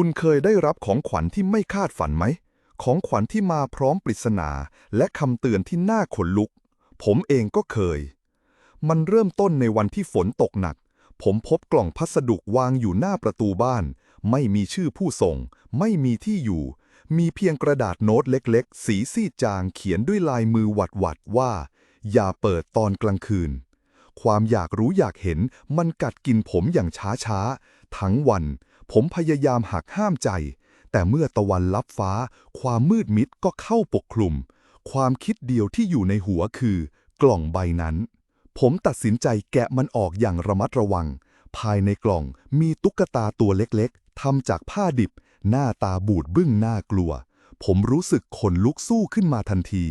คุณเคยได้รับของขวัญที่ไม่คาดฝันไหม ของขวัญที่มาพร้อมปริศนา และคำเตือนที่น่าขนลุก ผมเองก็เคย มันเริ่มต้นในวันที่ฝนตกหนัก ผมพบกล่องพัสดุวางอยู่หน้าประตูบ้าน ไม่มีชื่อผู้ส่ง ไม่มีที่อยู่ มีเพียงกระดาษโน้ตเล็กๆ สีซีดจางเขียนด้วยลายมือหวัดๆว่า อย่าเปิดตอนกลางคืน ความอยากรู้อยากเห็นมันกัดกินผมอย่างช้าๆ ทั้งวัน ผมพยายามหักห้ามใจ แต่เมื่อตะวันลับฟ้า ความมืดมิดก็เข้าปกคลุม ความคิดเดียวที่อยู่ในหัวคือ กล่องใบนั้น ผมตัดสินใจแกะมันออกอย่างระมัดระวัง ภายในกล่องมีตุ๊กตาตัวเล็กๆทำจากผ้าดิบ หน้าตาบูดบึ้งน่ากลัว ผมรู้สึกขนลุกสู้ขึ้นมาทันที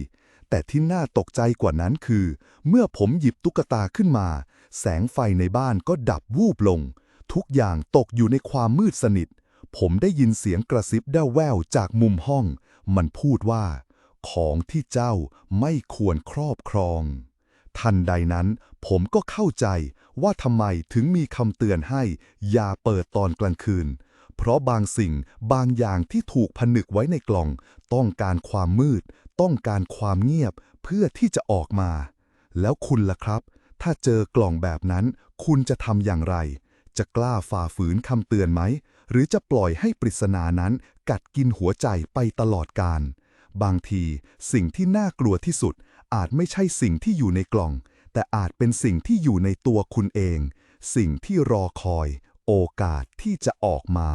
แต่ที่น่าตกใจกว่านั้นคือ เมื่อผมหยิบตุ๊กตาขึ้นมา แสงไฟในบ้านก็ดับวูบลง ทุกอย่างตกอยู่ในความมืดสนิท ผมได้ยินเสียงกระซิบด้าแววจากมุมห้อง มันพูดว่า ของที่เจ้าไม่ควรครอบครอง ทันใดนั้นผมก็เข้าใจว่าทำไมถึงมีคำเตือนให้ อย่าเปิดตอนกลางคืน เพราะบางสิ่งบางอย่างที่ถูกผนึกไว้ในกล่อง ต้องการความมืด ต้องการความเงียบเพื่อที่จะออกมา แล้วคุณล่ะครับ ถ้าเจอกล่องแบบนั้น คุณจะทำอย่างไร จะกล้าฝ่าฝืนคำเตือนไหม หรือจะปล่อยให้ปริศนานั้นกัดกินหัวใจไปตลอดกาลบางทีสิ่งที่น่ากลัวที่สุด อาจไม่ใช่สิ่งที่อยู่ในกล่อง แต่อาจเป็นสิ่งที่อยู่ในตัวคุณเอง สิ่งที่รอคอย โอกาสที่จะออกมา